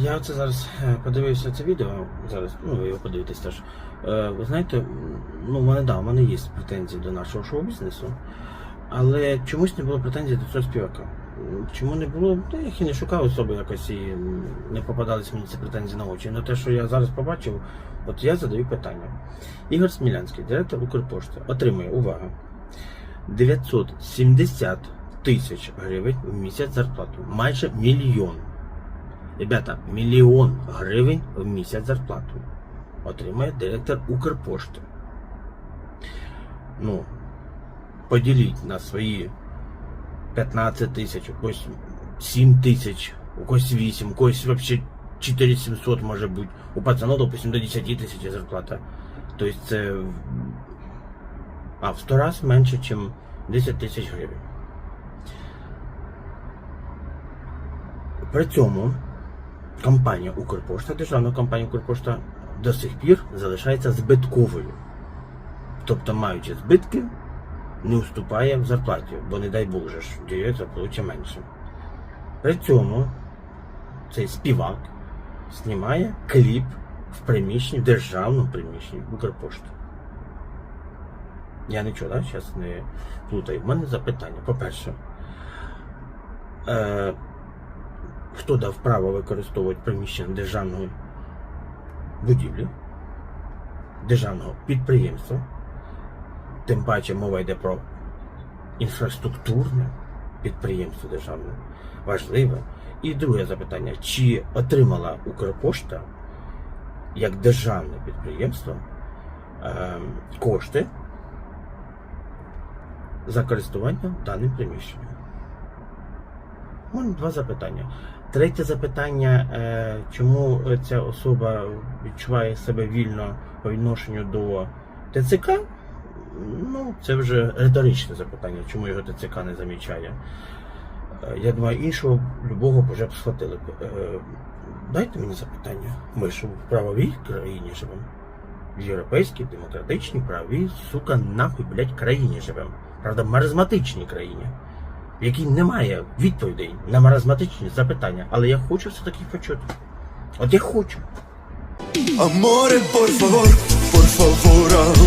Я оце зараз е, подивився це відео. Зараз, ну ви його подивитесь теж. Е, Ви знаєте, ну в мене да, в мене є претензії до нашого шоу-бізнесу, але чомусь не було претензій до цього співака. Чому не було? Та я їх і не шукав особи якось і не попадались мені ці претензії на очі. Але те, що я зараз побачив, от я задаю питання. Ігор Смілянський, директор Укрпошти, отримує увага 970 тисяч гривень в місяць зарплату. Майже мільйон. Ребята, мільйон гривень в місяць зарплату отримає директор Укрпошти. Ну, поділіть на свої 15 тисяч, у когось 7 тисяч, у когось 8, у когось взагалі 4700 може бути. У пацану, допустим, до 10 тисяч зарплата. Тобто це а, в 100 раз менше, ніж 10 тисяч гривень. При цьому компанія Укрпошта, державна компанія Укрпошта до сих пір залишається збитковою. Тобто, маючи збитки, не уступає в зарплаті, бо не дай Бог же ж директор получить менше. При цьому цей співак знімає кліп в приміщенні, в державному приміщенні Укрпошти. Я нічого, да, зараз не плутаю. У мене запитання. По-перше, е, хто дав право використовувати приміщення державної будівлі, державного підприємства, тим паче мова йде про інфраструктурне підприємство державне, важливе. І друге запитання: чи отримала Укрпошта як державне підприємство е, кошти за користування даним приміщенням? Два запитання. Третє запитання, е, чому ця особа відчуває себе вільно по відношенню до ТЦК? Ну, це вже риторичне запитання, чому його ТЦК не замічає. Е, Я думаю, іншого любого вже б схватили. Е, Дайте мені запитання. Ми ж в правовій країні живемо. В європейській, демократичній, правовій, сука, нахуй, блядь, країні живемо. Правда, маразматичній країні в не немає відповідей на маразматичні запитання, але я хочу все-таки почути. От я хочу. Аморе, por favor, por.